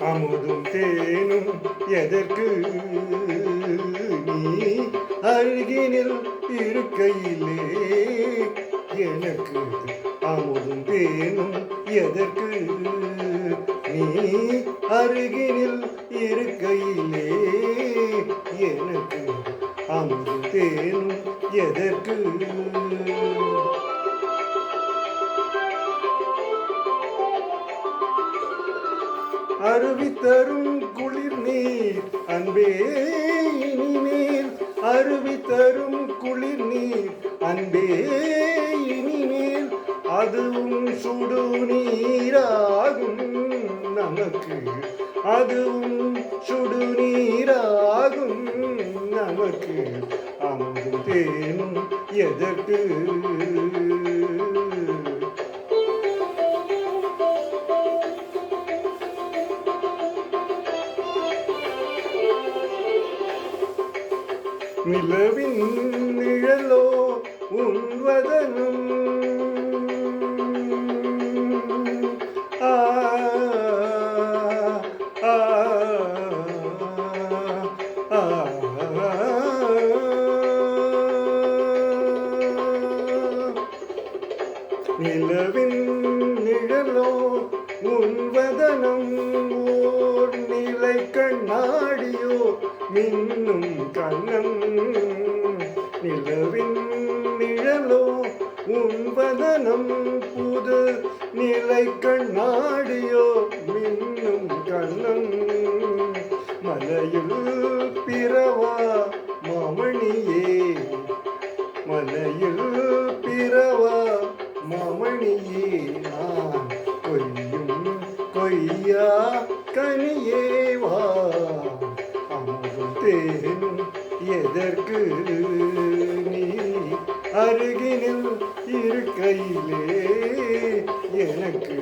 அமுதும் தேனும் எதற்கு நீ அருகினில் இருக்கையிலே? எனக்கு அமுதும் தேனும் எதற்கு நீ அருகினில் இருக்கையிலே? எனக்கு அமுதும் தேனும் எதற்கு அருவி தரும் குளிர் நீர் அன்பே இனிமேல் அருவி தரும் குளிர் நீர் அன்பே இனிமேல் அதுவும் சுடு நீராகும் நமக்கு. அதுவும் சுடு நீராகும் நமக்கு. அமுதும் தேனும் எதற்கு? நிலவின் நிழலோ உன்வதனும் நிலவின் நிழலோ உன்வதனும் மின்னும் கண்ணம் நிலவின் நிழலோ உன்பதனம் புது நிலை கண்ணாடியோ மின்னும் கண்ணம் மலையில் பிறவா மாமணியே மலையில் பிறவா மாமணியே நான் கொய்யும் கொய்யா கனியே. வா அமுதும் தேனும் எதற்கு நீ அருகினில் இருக்கையிலே எனக்கு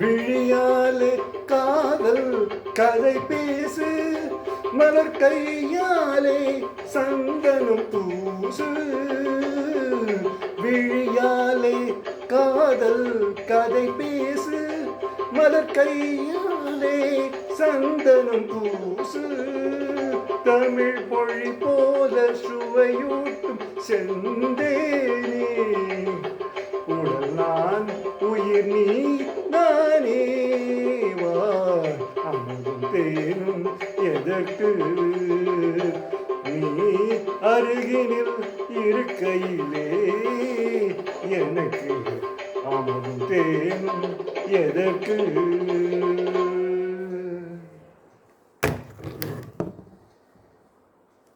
விழியாலே காதல் கதை பேசு மலர் கையாலே சந்தனம் பூசு. விழியாலே காதல் கதை பேசு மலர் கையாலே சந்தனம் பூசு. தமிழ் மொழி போல சுவையூட்டும் செந்தேனே. அமுதும் தேனும் எதற்கு? நீ அருகினில் இருக்கையிலே எனக்கு அமுதும் தேனும் எதற்கு?